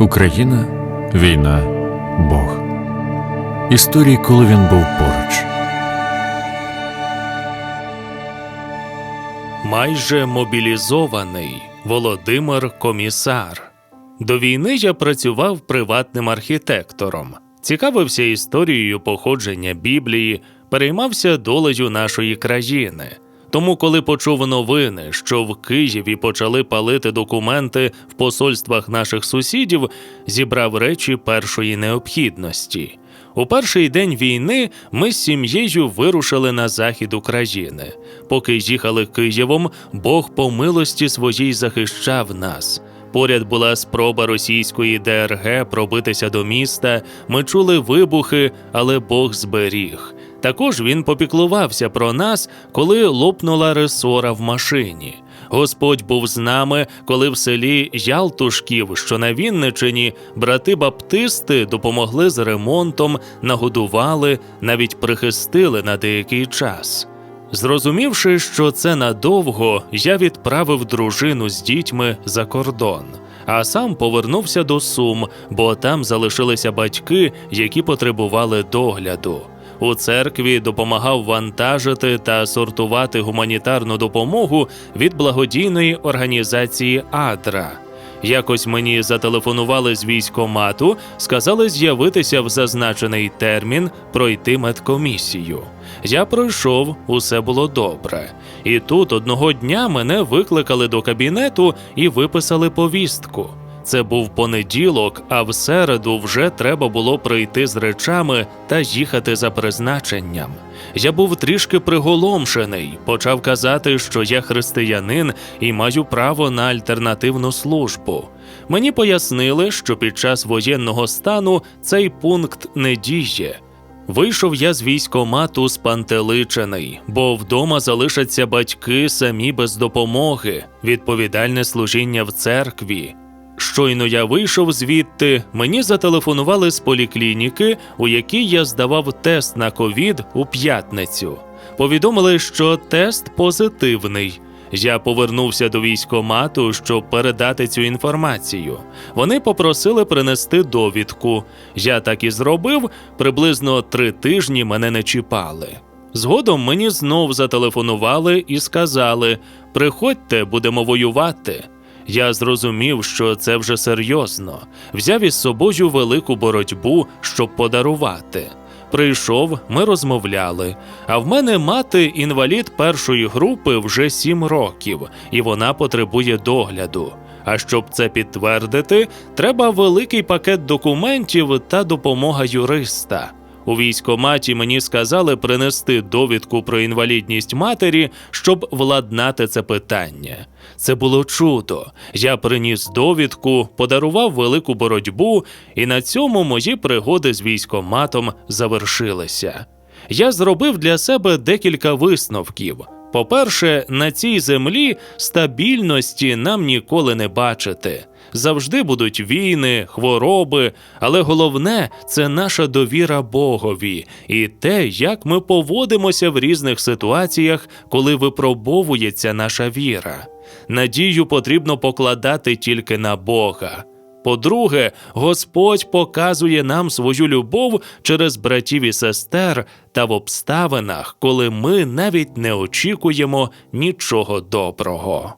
Україна, війна, Бог. Історії, коли він був поруч. Майже мобілізований Володимир Комісар. До війни я працював приватним архітектором, цікавився історією походження Біблії, переймався долею нашої країни. Тому, коли почув новини, що в Києві почали палити документи в посольствах наших сусідів, зібрав речі першої необхідності. У перший день війни ми з сім'єю вирушили на захід України. Поки їхали Києвом, Бог по милості своїй захищав нас. Поряд була спроба російської ДРГ пробитися до міста. Ми чули вибухи, але Бог зберіг. Також він попіклувався про нас, коли лопнула ресора в машині. Господь був з нами, коли в селі Ялтушків, що на Вінничині, брати баптисти допомогли з ремонтом, нагодували, навіть прихистили на деякий час. Зрозумівши, що це надовго, я відправив дружину з дітьми за кордон, а сам повернувся до Сум, бо там залишилися батьки, які потребували догляду. У церкві допомагав вантажити та сортувати гуманітарну допомогу від благодійної організації Адра. Якось мені зателефонували з військомату, сказали з'явитися в зазначений термін, пройти медкомісію. Я пройшов, усе було добре. І тут одного дня мене викликали до кабінету і виписали повістку. Це був понеділок, а в середу вже треба було прийти з речами та їхати за призначенням. Я був трішки приголомшений, почав казати, що я християнин і маю право на альтернативну службу. Мені пояснили, що під час воєнного стану цей пункт не діє. Вийшов я з військомату спантеличений, бо вдома залишаться батьки самі без допомоги, відповідальне служіння в церкві. Щойно я вийшов звідти, мені зателефонували з поліклініки, у якій я здавав тест на ковід у п'ятницю. Повідомили, що тест позитивний. Я повернувся до військомату, щоб передати цю інформацію. Вони попросили принести довідку. Я так і зробив. Приблизно три тижні мене не чіпали. Згодом мені знов зателефонували і сказали: приходьте, будемо воювати. Я зрозумів, що це вже серйозно. Взяв із собою велику боротьбу, щоб подарувати. Прийшов, ми розмовляли. А в мене мати інвалід першої групи вже сім років, і вона потребує догляду. А щоб це підтвердити, треба великий пакет документів та допомога юриста. У військоматі мені сказали принести довідку про інвалідність матері, щоб владнати це питання. Це було чудо. Я приніс довідку, подарував велику боротьбу, і на цьому мої пригоди з військоматом завершилися. Я зробив для себе декілька висновків. По-перше, на цій землі стабільності нам ніколи не бачити. Завжди будуть війни, хвороби, але головне це наша довіра Богові і те, як ми поводимося в різних ситуаціях, коли випробовується наша віра. Надію потрібно покладати тільки на Бога. По-друге, Господь показує нам свою любов через братів і сестер та в обставинах, коли ми навіть не очікуємо нічого доброго.